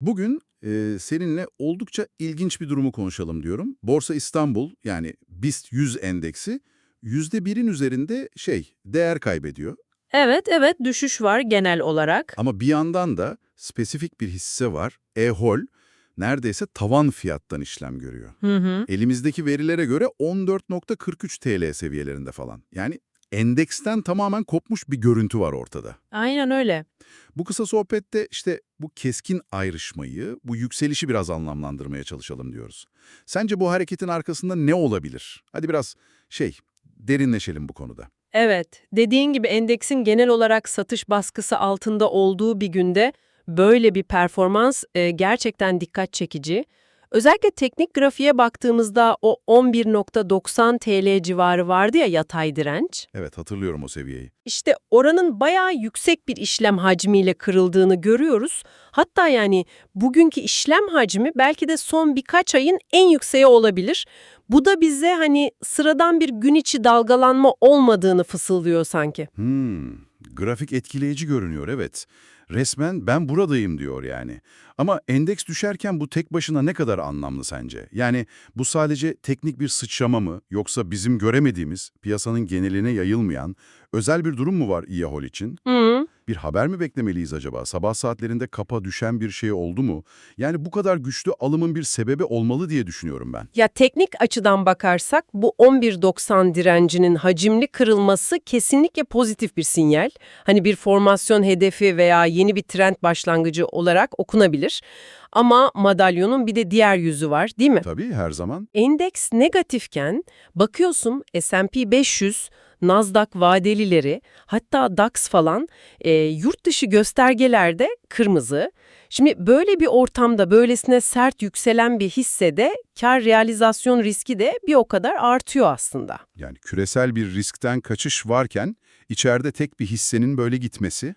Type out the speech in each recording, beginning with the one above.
Bugün e, seninle oldukça ilginç bir durumu konuşalım diyorum. Borsa İstanbul yani BIST 100 endeksi %1'in üzerinde şey değer kaybediyor. Evet, evet düşüş var genel olarak. Ama bir yandan da spesifik bir hisse var. E-Hol neredeyse tavan fiyattan işlem görüyor. Hı hı. Elimizdeki verilere göre 14.43 TL seviyelerinde falan. Yani endeksten tamamen kopmuş bir görüntü var ortada. Aynen öyle. Bu kısa sohbette işte bu keskin ayrışmayı, bu yükselişi biraz anlamlandırmaya çalışalım diyoruz. Sence bu hareketin arkasında ne olabilir? Hadi biraz şey, derinleşelim bu konuda. Evet, dediğin gibi endeksin genel olarak satış baskısı altında olduğu bir günde böyle bir performans e, gerçekten dikkat çekici. Özellikle teknik grafiğe baktığımızda o 11.90 TL civarı vardı ya yatay direnç. Evet, hatırlıyorum o seviyeyi. İşte oranın bayağı yüksek bir işlem hacmiyle kırıldığını görüyoruz. Hatta yani bugünkü işlem hacmi belki de son birkaç ayın en yükseği olabilir. Bu da bize hani sıradan bir gün içi dalgalanma olmadığını fısıldıyor sanki. Hmm, grafik etkileyici görünüyor, evet. Resmen ben buradayım diyor yani. Ama endeks düşerken bu tek başına ne kadar anlamlı sence? Yani bu sadece teknik bir sıçrama mı yoksa bizim göremediğimiz, piyasanın geneline yayılmayan özel bir durum mu var İYAHOL için? Hı. Bir haber mi beklemeliyiz acaba? Sabah saatlerinde kapa düşen bir şey oldu mu? Yani bu kadar güçlü alımın bir sebebi olmalı diye düşünüyorum ben. Ya teknik açıdan bakarsak bu 11.90 direncinin hacimli kırılması kesinlikle pozitif bir sinyal. Hani bir formasyon hedefi veya yeni bir trend başlangıcı olarak okunabilir. Ama madalyonun bir de diğer yüzü var değil mi? Tabii her zaman. Endeks negatifken bakıyorsun S&P 500, Nasdaq vadelileri hatta DAX falan e, yurt dışı göstergelerde kırmızı. Şimdi böyle bir ortamda böylesine sert yükselen bir hissede kar realizasyon riski de bir o kadar artıyor aslında. Yani küresel bir riskten kaçış varken içeride tek bir hissenin böyle gitmesi...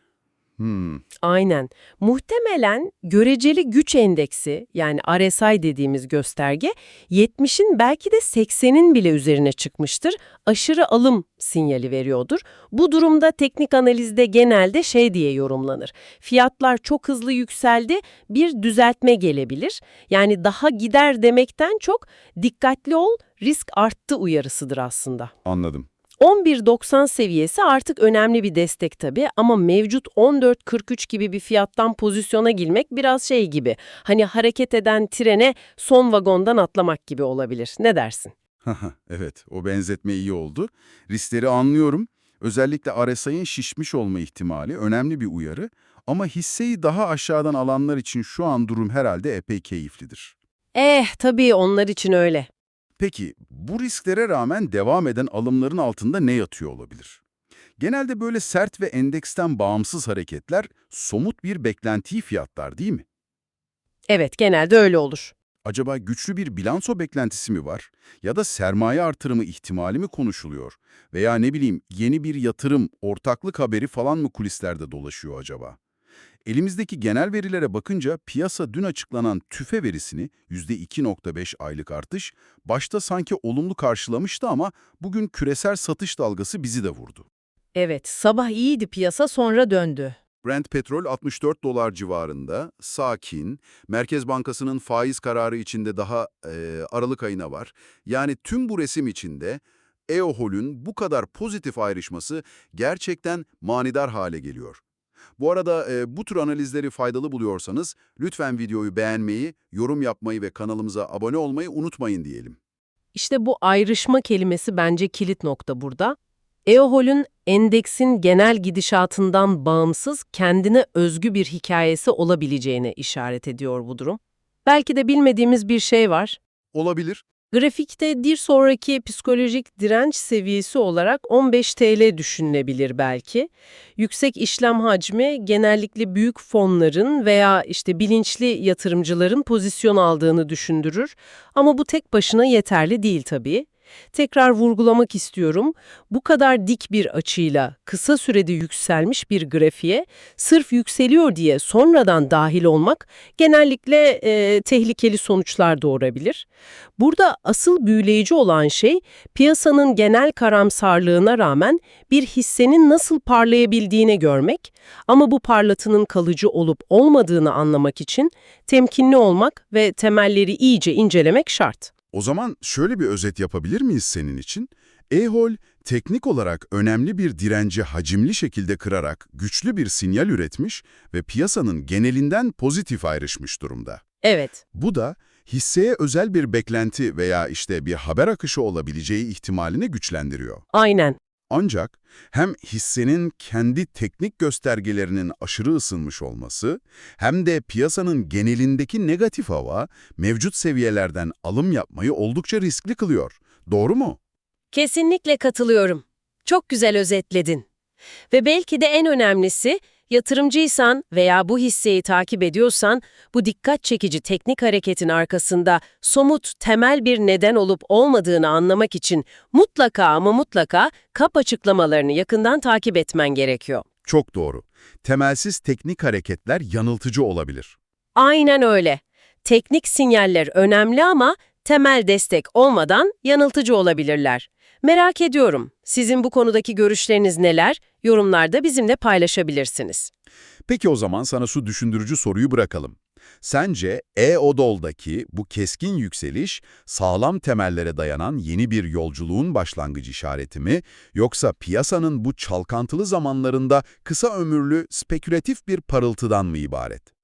Hmm, Aynen. Muhtemelen göreceli güç endeksi yani RSI dediğimiz gösterge 70'in belki de 80'in bile üzerine çıkmıştır. Aşırı alım sinyali veriyordur. Bu durumda teknik analizde genelde şey diye yorumlanır. Fiyatlar çok hızlı yükseldi, bir düzeltme gelebilir. Yani daha gider demekten çok dikkatli ol, risk arttı uyarısıdır aslında. anladım. 11.90 seviyesi artık önemli bir destek tabii ama mevcut 14.43 gibi bir fiyattan pozisyona girmek biraz şey gibi. Hani hareket eden trene son vagondan atlamak gibi olabilir. Ne dersin? Evet, o benzetme iyi oldu. Riskleri anlıyorum. Özellikle RSI'nin şişmiş olma ihtimali önemli bir uyarı. Ama hisseyi daha aşağıdan alanlar için şu an durum herhalde epey keyiflidir. Eh tabii onlar için öyle. Peki bu risklere rağmen devam eden alımların altında ne yatıyor olabilir? Genelde böyle sert ve endeksten bağımsız hareketler somut bir beklentiyi fiyatlar değil mi? Evet genelde öyle olur. Acaba güçlü bir bilanço beklentisi mi var? Ya da sermaye artırımı ihtimali mi konuşuluyor? Veya ne bileyim yeni bir yatırım, ortaklık haberi falan mı kulislerde dolaşıyor acaba? Elimizdeki genel verilere bakınca piyasa dün açıklanan tüfe verisini %2.5 aylık artış başta sanki olumlu karşılamıştı ama bugün küresel satış dalgası bizi de vurdu. Evet sabah iyiydi piyasa sonra döndü. Brent petrol 64 dolar civarında, sakin, Merkez Bankası'nın faiz kararı içinde daha e, Aralık ayına var. Yani tüm bu resim içinde EOHOL'ün bu kadar pozitif ayrışması gerçekten manidar hale geliyor. Bu arada e, bu tür analizleri faydalı buluyorsanız lütfen videoyu beğenmeyi, yorum yapmayı ve kanalımıza abone olmayı unutmayın diyelim. İşte bu ayrışma kelimesi bence kilit nokta burada. EOHOL'ün endeksin genel gidişatından bağımsız kendine özgü bir hikayesi olabileceğine işaret ediyor bu durum. Belki de bilmediğimiz bir şey var. Olabilir. Grafikte bir sonraki psikolojik direnç seviyesi olarak 15 TL düşünülebilir belki. Yüksek işlem hacmi genellikle büyük fonların veya işte bilinçli yatırımcıların pozisyon aldığını düşündürür. Ama bu tek başına yeterli değil tabii. Tekrar vurgulamak istiyorum. Bu kadar dik bir açıyla kısa sürede yükselmiş bir grafiğe sırf yükseliyor diye sonradan dahil olmak genellikle e, tehlikeli sonuçlar doğurabilir. Burada asıl büyüleyici olan şey piyasanın genel karamsarlığına rağmen bir hissenin nasıl parlayabildiğini görmek ama bu parlatının kalıcı olup olmadığını anlamak için temkinli olmak ve temelleri iyice incelemek şart. O zaman şöyle bir özet yapabilir miyiz senin için? E-Hol, teknik olarak önemli bir direnci hacimli şekilde kırarak güçlü bir sinyal üretmiş ve piyasanın genelinden pozitif ayrışmış durumda. Evet. Bu da hisseye özel bir beklenti veya işte bir haber akışı olabileceği ihtimalini güçlendiriyor. Aynen. Ancak hem hissenin kendi teknik göstergelerinin aşırı ısınmış olması hem de piyasanın genelindeki negatif hava mevcut seviyelerden alım yapmayı oldukça riskli kılıyor. Doğru mu? Kesinlikle katılıyorum. Çok güzel özetledin. Ve belki de en önemlisi, yatırımcıysan veya bu hisseyi takip ediyorsan, bu dikkat çekici teknik hareketin arkasında somut, temel bir neden olup olmadığını anlamak için mutlaka ama mutlaka kap açıklamalarını yakından takip etmen gerekiyor. Çok doğru. Temelsiz teknik hareketler yanıltıcı olabilir. Aynen öyle. Teknik sinyaller önemli ama temel destek olmadan yanıltıcı olabilirler. Merak ediyorum. Sizin bu konudaki görüşleriniz neler? Yorumlarda bizimle paylaşabilirsiniz. Peki o zaman sana şu düşündürücü soruyu bırakalım. Sence E-Odol'daki bu keskin yükseliş sağlam temellere dayanan yeni bir yolculuğun başlangıcı işareti mi yoksa piyasanın bu çalkantılı zamanlarında kısa ömürlü spekülatif bir parıltıdan mı ibaret?